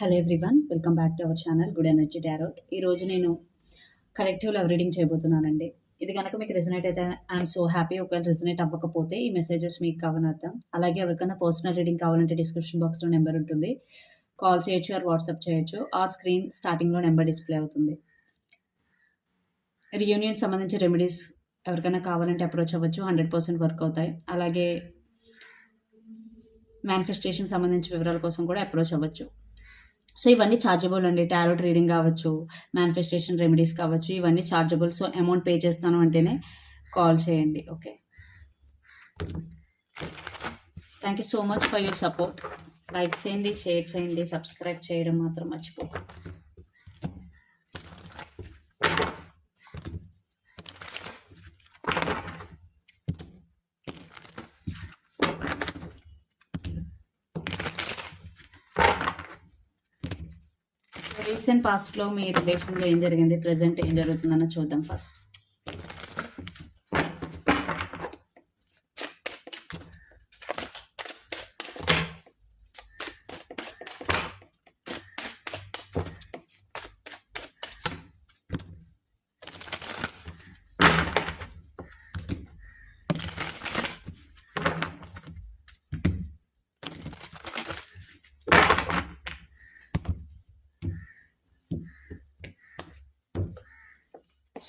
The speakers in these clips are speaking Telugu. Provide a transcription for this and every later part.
Hello everyone welcome back to our channel good energy tarot ఈరోజు నేను కలెక్టివ్ లవ్ రీడింగ్ చేయబోతున్నానండి. ఇది కనుక మీకు రిజనేట్ అయితే ఐఎమ్ సో హ్యాపీ ఒకవేళ రిజనేట్ అవ్వకపోతే ఈ మెసేజెస్ మీకు కావాలని అలాగే ఎవరికైనా పర్సనల్ రీడింగ్ కావాలంటే డిస్క్రిప్షన్ బాక్స్లో నెంబర్ ఉంటుంది. కాల్ చేయొచ్చు ఆర్ వాట్సాప్ చేయొచ్చు. ఆర్ స్క్రీన్ స్టార్టింగ్లో నెంబర్ డిస్ప్లే అవుతుంది. రియూనియన్ సంబంధించి రెమెడీస్ ఎవరికైనా కావాలంటే అప్రోచ్ అవ్వచ్చు హండ్రెడ్ పర్సెంట్ వర్క్ అవుతాయి. అలాగే మేనిఫెస్టేషన్ సంబంధించి వివరాల కోసం కూడా అప్రోచ్ అవ్వచ్చు. సో ఇవన్నీ ఛార్జబుల్ అండి. టారోట్ రీడింగ్ కావచ్చు మేనిఫెస్టేషన్ రెమెడీస్ కావచ్చు ఇవన్నీ ఛార్జబుల్ సో అమౌంట్ పే చేస్తాను అంటేనే కాల్ చేయండి. Okay thank you so much for your support like చేయండి షేర్ చేయండి సబ్స్క్రైబ్ చేయడం మాత్రం మర్చిపోకండి. రీసెంట్ పాస్ట్లో మీ రిలేషన్లో ఏం జరిగింది? ప్రజెంట్ ఏం జరుగుతుందన్న చూద్దాం ఫస్ట్.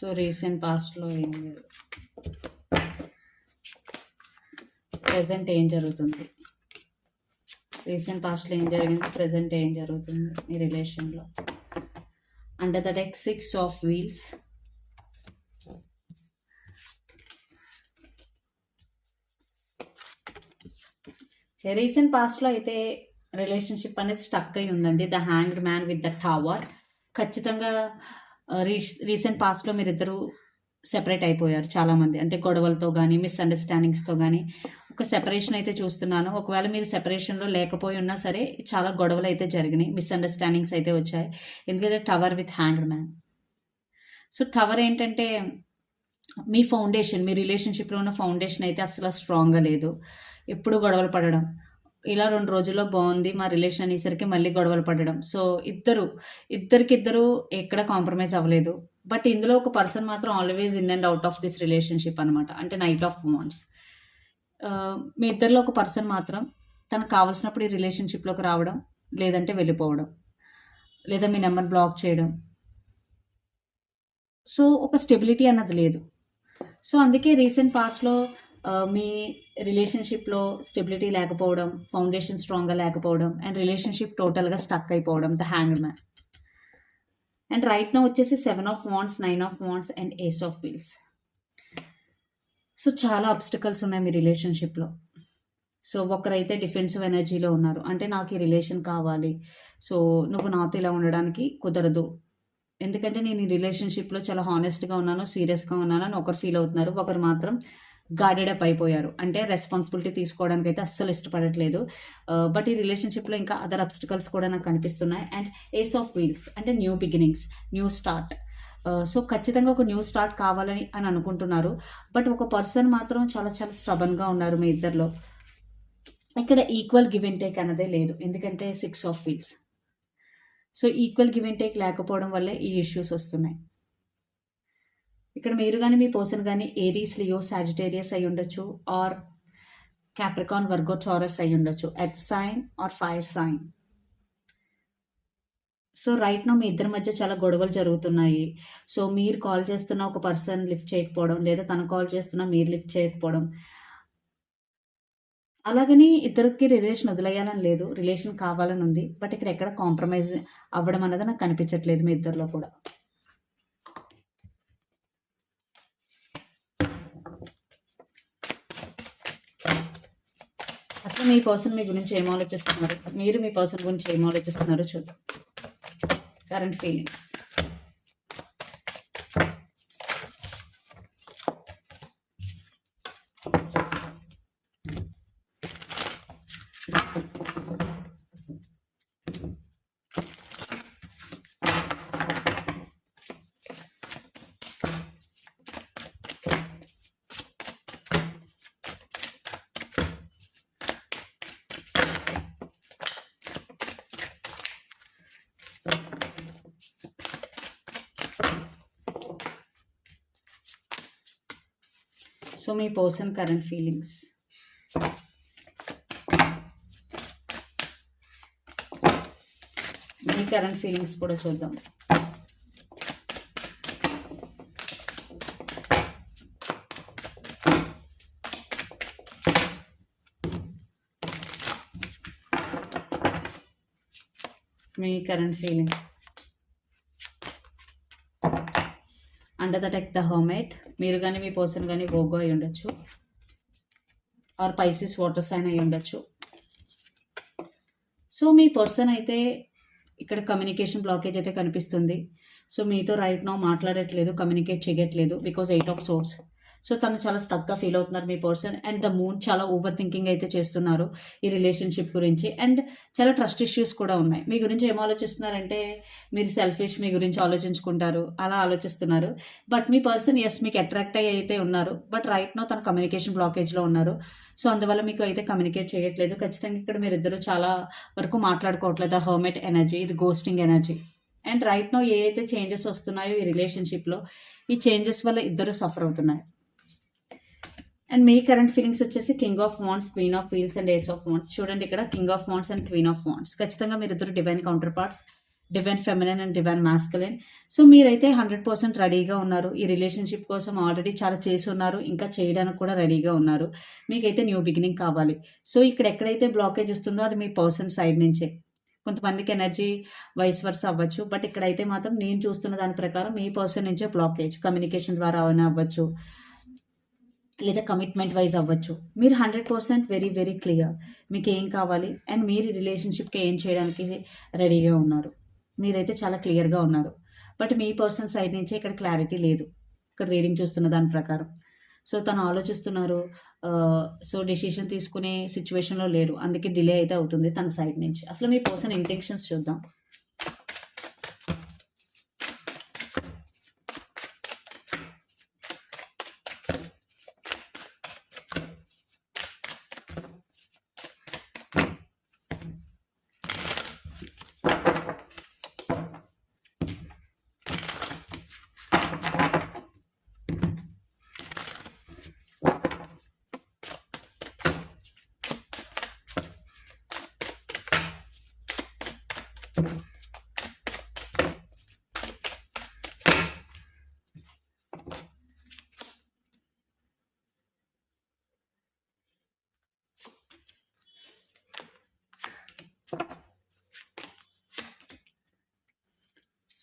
సో రీసెంట్ పాస్ట్లో ఏం లేదు. ప్రజెంట్ ఏం జరుగుతుంది? రీసెంట్ పాస్ట్లో ఏం జరిగింది? ప్రజెంట్ ఏం జరుగుతుంది మీ రిలేషన్లో? Under the deck six of wheels recent పాస్ట్లో అయితే రిలేషన్షిప్ అనేది స్టక్ అయి ఉందండి. The hanged man with the tower ఖచ్చితంగా రీసెంట్ పాస్ట్లో మీరిద్దరూ సెపరేట్ అయిపోయారు చాలామంది. అంటే గొడవలతో కానీ మిస్అండర్స్టాండింగ్స్తో కానీ ఒక సెపరేషన్ అయితే చూస్తున్నాను. ఒకవేళ మీరు సెపరేషన్లో లేకపోయి ఉన్నా సరే చాలా గొడవలు అయితే జరిగినాయి. మిస్అండర్స్టాండింగ్స్ అయితే వచ్చాయి. ఎందుకంటే tower with hanged man. So tower ఏంటంటే మీ ఫౌండేషన్ మీ రిలేషన్షిప్లో ఉన్న ఫౌండేషన్ అయితే అసలు స్ట్రాంగ్గా లేదు. ఎప్పుడు గొడవలు పడడం ఇలా రెండు రోజుల్లో బాగుంది మా రిలేషన్ అనేసరికి మళ్ళీ గొడవలు పడడం. సో ఇద్దరు ఇద్దరికిద్దరు ఎక్కడ కాంప్రమైజ్ అవ్వలేదు. బట్ ఇందులో ఒక పర్సన్ మాత్రం always in and out of this relationship అనమాట అంటే నైట్ ఆఫ్ వాంట్స్ మీ ఇద్దరిలో ఒక పర్సన్ మాత్రం తనకు కావాల్సినప్పుడు ఈ రిలేషన్షిప్లోకి రావడం లేదంటే వెళ్ళిపోవడం లేదా మీ నెంబర్ బ్లాక్ చేయడం. సో ఒక స్టెబిలిటీ అన్నది లేదు. సో అందుకే రీసెంట్ పాస్ట్లో మీ రిలేషన్షిప్లో స్టెబిలిటీ లేకపోవడం ఫౌండేషన్ స్ట్రాంగ్గా లేకపోవడం అండ్ రిలేషన్షిప్ టోటల్గా స్టక్ అయిపోవడం the hanged man. And right now వచ్చేసి seven of wands nine of wands and ace of wheels. So చాలా అబ్స్టికల్స్ ఉన్నాయి మీ రిలేషన్షిప్లో. సో ఒకరైతే డిఫెన్సివ్ ఎనర్జీలో ఉన్నారు. అంటే నాకు ఈ రిలేషన్ కావాలి. సో నువ్వు నాతో ఇలా ఉండడానికి కుదరదు. ఎందుకంటే నేను ఈ రిలేషన్షిప్లో చాలా హానెస్ట్గా ఉన్నాను సీరియస్గా ఉన్నాను అని ఒకరు ఫీల్ అవుతున్నారు. ఒకరు మాత్రం గార్డెడ్ అప్ అయిపోయారు. అంటే రెస్పాన్సిబిలిటీ తీసుకోవడానికి అయితే అస్సలు ఇష్టపడట్లేదు. బట్ ఈ రిలేషన్షిప్లో ఇంకా అదర్ అబ్స్టికల్స్ కూడా నాకు కనిపిస్తున్నాయి అండ్ ఏస్ ఆఫ్ వీల్స్ అంటే new beginnings new start so ఖచ్చితంగా ఒక న్యూ స్టార్ట్ కావాలని అని అనుకుంటున్నారు. బట్ ఒక పర్సన్ మాత్రం చాలా చాలా స్ట్రబన్గా ఉన్నారు మీ ఇద్దరిలో. ఇక్కడ ఈక్వల్ గివ్ అండ్ టేక్ అన్నదే లేదు. ఎందుకంటే six of wheels so equal give and take లేకపోవడం వల్లే ఈ ఇష్యూస్ వస్తున్నాయి. ఇక్కడ మీరు కానీ మీ పర్సన్ కానీ ఏరీస్ లియో సాజిటేరియస్ అయి ఉండొచ్చు ఆర్ క్యాప్రికాన్ వర్గో టారస్ అయి ఉండొచ్చు. Earth sign or fire sign so right now మీ ఇద్దరి మధ్య చాలా గొడవలు జరుగుతున్నాయి. సో మీరు కాల్ చేస్తున్న ఒక పర్సన్ లిఫ్ట్ చేయకపోవడం లేదా తను కాల్ చేస్తున్నా మీరు లిఫ్ట్ చేయకపోవడం. అలాగని ఇద్దరికి రిలేషన్ వదిలేయాలని లేదు. రిలేషన్ కావాలని ఉంది. బట్ ఇక్కడ ఎక్కడ కాంప్రమైజ్ అవ్వడం అనేది నాకు కనిపించట్లేదు మీ ఇద్దరిలో కూడా. అసలు మీ పర్సన్ మీ గురించి ఏం ఆలోచిస్తున్నారు? మీరు మీ పర్సన్ గురించి ఏం ఆలోచిస్తున్నారో? చూద్దాం. Current feelings. సో మీ పర్సన్ కరెంట్ ఫీలింగ్స్. మీ కరెంట్ ఫీలింగ్స్ కూడా చూద్దాం. మీ current feelings. Under the deck the hermit మీరు కానీ మీ పర్సన్ కానీ ఓగో అయి ఉండొచ్చు. ఆర్ పైసిస్ వాటర్ సైన్ అయి ఉండొచ్చు. సో మీ పర్సన్ అయితే ఇక్కడ కమ్యూనికేషన్ బ్లాకేజ్ అయితే కనిపిస్తుంది. సో మీతో రైట్ నో మాట్లాడట్లేదు కమ్యూనికేట్ చేయట్లేదు because eight of swords so తను చాలా స్టక్గా ఫీల్ అవుతున్నారు మీ పర్సన్ అండ్ ద మూన్ చాలా ఓవర్ థింకింగ్ అయితే చేస్తున్నారు ఈ రిలేషన్షిప్ గురించి. అండ్ చాలా ట్రస్ట్ ఇష్యూస్ కూడా ఉన్నాయి. మీ గురించి ఏం ఆలోచిస్తున్నారంటే మీరు సెల్ఫిష్ మీ గురించి ఆలోచించుకుంటారు. అలా ఆలోచిస్తున్నారు. బట్ మీ పర్సన్ ఎస్ మీకు అట్రాక్ట్ అయ్యి అయితే ఉన్నారు. బట్ రైట్ నో తన కమ్యూనికేషన్ బ్లాకేజ్లో ఉన్నారు. సో అందువల్ల మీకు అయితే కమ్యూనికేట్ చేయట్లేదు. ఖచ్చితంగా ఇక్కడ మీరు ఇద్దరు చాలా వరకు మాట్లాడుకోవట్లేదు. ఆ హర్మెట్ ఎనర్జీ ఇది ghosting energy and right now ఏ అయితే చేంజెస్ వస్తున్నాయో ఈ రిలేషన్షిప్లో ఈ చేంజెస్ వల్ల ఇద్దరు సఫర్ అవుతున్నారు అండ్ మీ కరెంట్ ఫీలింగ్స్ వచ్చేసి king of wands queen of wheels and ace of wands చూడండి ఇక్కడ king of wands and queen of wands ఖచ్చితంగా మీరు ఇద్దరు divine counterparts divine feminine and divine masculine so మీరైతే హండ్రెడ్ పర్సెంట్ రెడీగా ఉన్నారు. ఈ రిలేషన్షిప్ కోసం ఆల్రెడీ చాలా చేసి ఉన్నారు. ఇంకా చేయడానికి కూడా రెడీగా ఉన్నారు. మీకైతే న్యూ బిగినింగ్ కావాలి. సో ఇక్కడ ఎక్కడైతే బ్లాకేజ్ వస్తుందో అది మీ పర్సన్ సైడ్ నుంచే. కొంతమందికి ఎనర్జీ వైస్ వర్స్ అవ్వచ్చు. బట్ ఇక్కడైతే మాత్రం నేను చూస్తున్న దాని ప్రకారం మీ పర్సన్ నుంచే బ్లాకేజ్ కమ్యూనికేషన్ ద్వారా అయినా అవ్వచ్చు. లేదా కమిట్మెంట్ వైజ్ అవ్వచ్చు. మీరు hundred percent very very clear మీకు ఏం కావాలి అండ్ మీరు రిలేషన్షిప్కి ఏం చేయడానికి రెడీగా ఉన్నారు? మీరైతే చాలా క్లియర్గా ఉన్నారు. బట్ మీ పర్సన్ సైడ్ నుంచే ఇక్కడ క్లారిటీ లేదు. ఇక్కడ రీడింగ్ చూస్తున్న దాని ప్రకారం. సో తను ఆలోచిస్తున్నారు సో డెసిషన్ తీసుకునే సిచ్యువేషన్లో లేరు. అందుకే డిలే అయితే అవుతుంది తన సైడ్ నుంచి. అసలు మీ పర్సన్ ఇంటెన్షన్స్ చూద్దాం.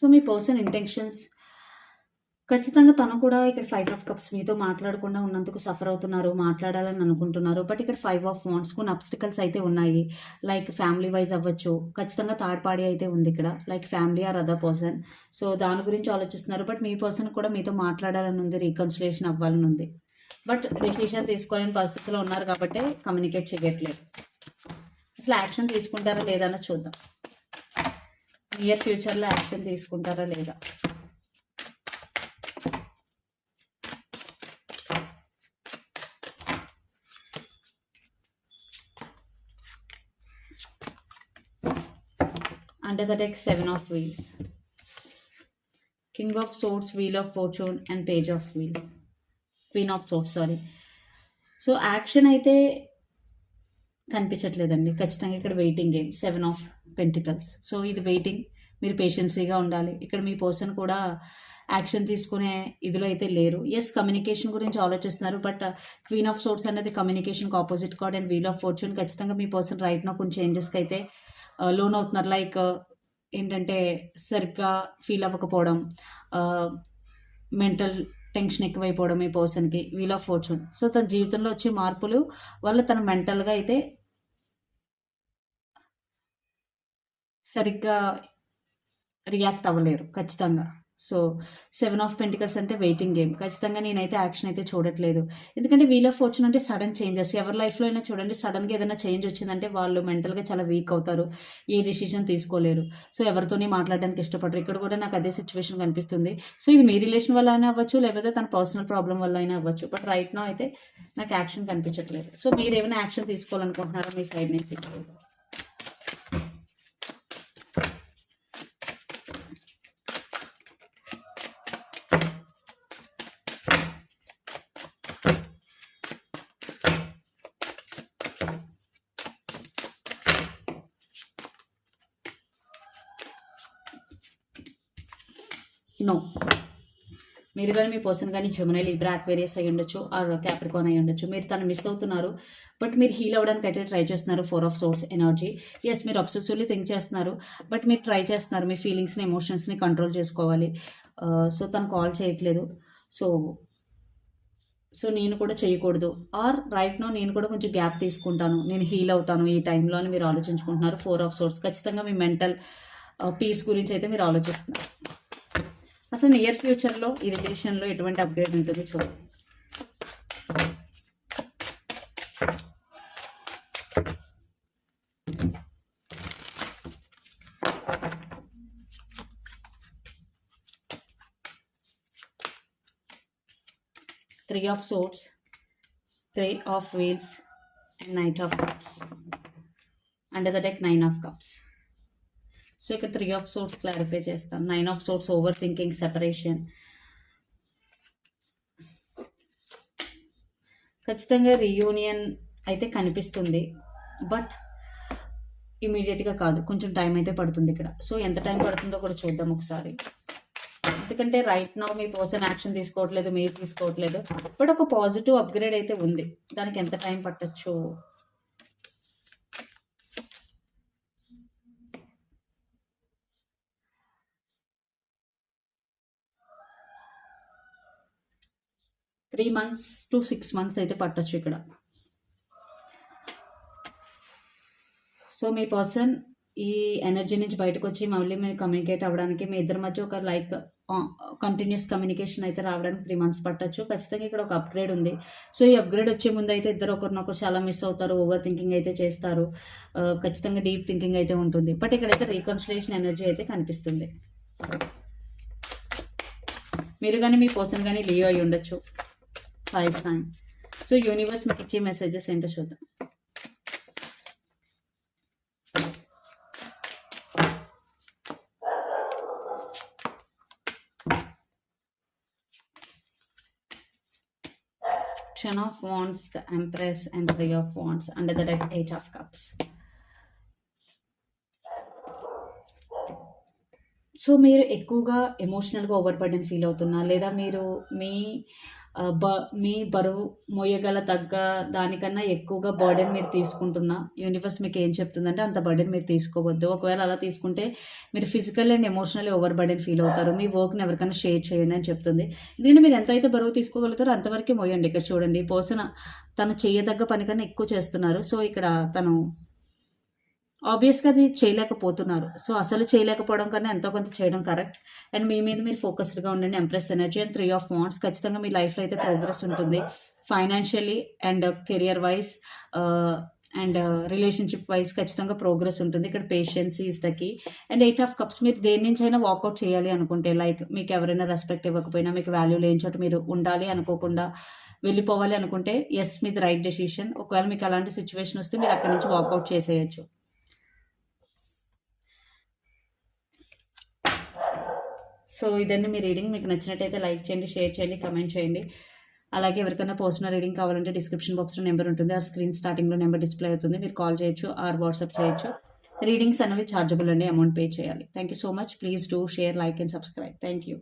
సో మీ పర్సన్ ఇంటెన్షన్స్. ఖచ్చితంగా తను కూడా ఇక్కడ ఫైవ్ ఆఫ్ కప్స్ మీతో మాట్లాడకుండా ఉన్నందుకు సఫర్ అవుతున్నారు మాట్లాడాలని అనుకుంటున్నారు. బట్ ఇక్కడ ఫైవ్ ఆఫ్ వాంట్స్ కొన్ని అబ్స్టికల్స్ అయితే ఉన్నాయి. లైక్ ఫ్యామిలీ వైజ్ అవ్వచ్చు. ఖచ్చితంగా థర్డ్ పార్టీ అయితే ఉంది ఇక్కడ. Like family or other person. So దాని గురించి ఆలోచిస్తున్నారు. బట్ మీ పర్సన్ కూడా మీతో మాట్లాడాలని ఉంది రీకన్సిలేషన్ అవ్వాలని ఉంది. బట్ డెసిషన్ తీసుకోలేని పరిస్థితిలో ఉన్నారు కాబట్టి కమ్యూనికేట్ చేయట్లేదు. అసలు యాక్షన్ తీసుకుంటారా లేదన్నా చూద్దాం. నియర్ ఫ్యూచర్లో యాక్షన్ తీసుకుంటారా లేదా? Under the deck seven of wheels king of swords wheel of fortune and page of wheel queen of swords sorry so action అయితే కనిపించట్లేదండి. ఖచ్చితంగా ఇక్కడ waiting game seven of pentacles. So ఇది వెయిటింగ్. మీరు పేషెన్సీగా ఉండాలి. ఇక్కడ మీ పర్సన్ కూడా యాక్షన్ తీసుకునే ఇదిలో అయితే లేరు. ఎస్ కమ్యూనికేషన్ గురించి ఆలోచిస్తున్నారు బట్ క్వీన్ ఆఫ్ సోర్ట్స్ అనేది కమ్యూనికేషన్కి opposite card and wheel of fortune ఖచ్చితంగా మీ పర్సన్ రైట్ నా కొన్ని చేంజెస్కి అయితే uh, లోన్ అవుతున్నారు. లైక్ uh, ఏంటంటే సరిగ్గా ఫీల్ అవ్వకపోవడం uh, మెంటల్ టెన్షన్ ఎక్కువైపోవడం ఈ పర్సన్కి వీల్ ఆఫ్ ఫార్చ్యూన్ సో తన జీవితంలో వచ్చే మార్పులు వల్ల తన మెంటల్గా అయితే సరిగ్గా రియాక్ట్ అవ్వలేరు ఖచ్చితంగా. సో సెవెన్ ఆఫ్ పెంటికల్స్ అంటే వెయిటింగ్ గేమ్. ఖచ్చితంగా నేనైతే యాక్షన్ అయితే చూడట్లేదు. ఎందుకంటే వీల్ ఆఫ్ ఫార్చ్యూన్ అంటే సడన్ చేంజెస్. ఎవరి లైఫ్లో అయినా చూడండి సడన్గా ఏదైనా చేంజ్ వచ్చిందంటే వాళ్ళు మెంటల్గా చాలా వీక్ అవుతారు. ఏ డిసిషన్ తీసుకోలేరు. సో ఎవరితోని మాట్లాడడానికి ఇష్టపడరు. ఇక్కడ కూడా నాకు అదే సిచ్యువేషన్ కనిపిస్తుంది. సో ఇది మీ రిలేషన్ వల్ల అయినా అవ్వచ్చు లేకపోతే తన పర్సనల్ ప్రాబ్లం వల్ల అయినా అవ్వచ్చు. బట్ రైట్ నా అయితే నాకు యాక్షన్ కనిపించట్లేదు. సో మీరు ఏమైనా యాక్షన్ తీసుకోవాలనుకుంటున్నారా మీ సైడ్ నుంచి? నో మీరు కానీ మీ పర్సన్ కానీ జమునై లిబ్రా అక్వేరియస్ అయి ఉండొచ్చు ఆర్ క్యాప్రికాన్ అయి ఉండొచ్చు. మీరు తను మిస్ అవుతున్నారు బట్ మీరు హీల్ అవ్వడానికి అయితే ట్రై చేస్తున్నారు ఫోర్ ఆఫ్ సోర్స్ ఎనర్జీ ఎస్ మీరు అబ్సెసివ్లీ థింక్ చేస్తున్నారు బట్ మీరు ట్రై చేస్తున్నారు మీ ఫీలింగ్స్ని ఎమోషన్స్ని కంట్రోల్ చేసుకోవాలి. Uh, సో తను కాల్ చేయట్లేదు. సో సో నేను కూడా చేయకూడదు. ఆర్ రైట్ నో నేను కూడా కొంచెం గ్యాప్ తీసుకుంటాను. నేను హీల్ అవుతాను ఈ టైంలో అని మీరు ఆలోచించుకుంటున్నారు. ఫోర్ ఆఫ్ సోర్స్ ఖచ్చితంగా మీ మెంటల్ పీస్ uh, గురించి అయితే మీరు ఆలోచిస్తున్నారు. అసలు నియర్ ఫ్యూచర్లో ఈ రిలేషన్లో ఎటువంటి అప్గ్రేడ్ ఉంటుంది చూడండి three of swords three of wheels and knight of cups under the deck nine of cups so ఇక్కడ త్రీ ఆఫ్ సోర్స్ క్లారిఫై చేస్తాం. Nine of swords overthinking separation ఖచ్చితంగా రీయూనియన్ అయితే కనిపిస్తుంది. బట్ ఇమీడియట్గా కాదు. కొంచెం టైం అయితే పడుతుంది ఇక్కడ. సో ఎంత టైం పడుతుందో కూడా చూద్దాం ఒకసారి. ఎందుకంటే రైట్ నౌ మీ పర్సన్ యాక్షన్ తీసుకోవట్లేదు మీరు తీసుకోవట్లేదు. బట్ ఒక పాజిటివ్ అప్గ్రేడ్ అయితే ఉంది. దానికి ఎంత టైం పట్టచ్చు? Three months to six months అయితే పట్టచ్చు ఇక్కడ. సో మీ పర్సన్ ఈ ఎనర్జీ నుంచి బయటకు వచ్చి మళ్ళీ మీరు కమ్యూనికేట్ అవ్వడానికి మీ ఇద్దరి మధ్య ఒక లైక్ కంటిన్యూస్ కమ్యూనికేషన్ అయితే రావడానికి త్రీ మంత్స్ పట్టచ్చు. ఖచ్చితంగా ఇక్కడ ఒక అప్గ్రేడ్ ఉంది. సో ఈ అప్గ్రేడ్ వచ్చే ముందు అయితే ఇద్దరు ఒకరినొకరు చాలా మిస్ అవుతారు ఓవర్ థింకింగ్ అయితే చేస్తారు. ఖచ్చితంగా డీప్ థింకింగ్ అయితే ఉంటుంది. బట్ ఇక్కడైతే రీకన్సిలేషన్ ఎనర్జీ అయితే కనిపిస్తుంది. మీరు కానీ మీ పర్సన్ కానీ లీవ్ అయి ఉండొచ్చు ఫైవ్ సైన్ సో యూనివర్స్ మీకు ఇచ్చే మెసేజెస్ ఏంటో చూద్దాం Ten of Wands, the Empress, and Three of Wands. Under the deck, Eight of Cups. So మీరు ఎక్కువగా ఎమోషనల్గా ఓవర్ బర్డెన్ ఫీల్ అవుతున్నా లేదా మీరు మీ బ మీ బరువు మోయగల తగ్గ దానికన్నా ఎక్కువగా బర్డెన్ మీరు తీసుకుంటున్నా యూనివర్స్ మీకు ఏం చెప్తుందంటే అంత బర్డెన్ మీరు తీసుకోవద్దు. ఒకవేళ అలా తీసుకుంటే మీరు physical and emotionally overburden feel అవుతారు. మీ వర్క్ని ఎవరికైనా షేర్ చేయండి అని చెప్తుంది. దీన్ని మీరు ఎంతైతే బరువు తీసుకోగలుగుతారో అంతవరకే మోయండి ఇక్కడ చూడండి పర్సన్ తను చేయదగ్గ పని కన్నా ఎక్కువ చేస్తున్నారు. సో ఇక్కడ తను ఆబ్వియస్గా అది చేయలేకపోతున్నారు. సో అసలు చేయలేకపోవడం కన్నా ఎంతో కొంత చేయడం కరెక్ట్ అండ్ మీ మీద మీరు ఫోకస్డ్గా ఉండండి. Empress energy and three of wands ఖచ్చితంగా మీ లైఫ్లో అయితే ప్రోగ్రెస్ ఉంటుంది. Financially and career wise and relationship wise ఖచ్చితంగా ప్రోగ్రెస్ ఉంటుంది. ఇక్కడ patience is the key and eight of cups మీరు దేని నుంచి అయినా వాకౌట్ చేయాలి అనుకుంటే లైక్ మీకు ఎవరైనా రెస్పెక్ట్ ఇవ్వకపోయినా మీకు వాల్యూ లేని చోట మీరు ఉండాలి అనుకోకుండా వెళ్ళిపోవాలి అనుకుంటే ఎస్ మీది రైట్ డెసిషన్ ఒకవేళ మీకు అలాంటి సిచ్యువేషన్ వస్తే మీరు అక్కడి నుంచి వాకౌట్ చేసేయచ్చు. సో ఇదండి మీ రీడింగ్. మీకు నచ్చినట్టయితే లైక్ చేయండి షేర్ చేయండి కమెంట్ చేయండి. అలాగే ఎవరికైనా పర్సనల్ రీడింగ్ కావాలంటే డిస్క్రిప్షన్ బాక్స్లో నెంబర్ ఉంటుంది. ఆ స్క్రీన్ స్టార్టింగ్లో నెంబర్ డిస్ప్లే అవుతుంది. మీరు కాల్ చేయొచ్చు ఆర్ వాట్సాప్ చేయొచ్చు. రీడింగ్స్ అనేవి ఛార్జబుల్ అండి అమౌంట్ పే చేయాలి. Thank you so much please do share like and subscribe thank you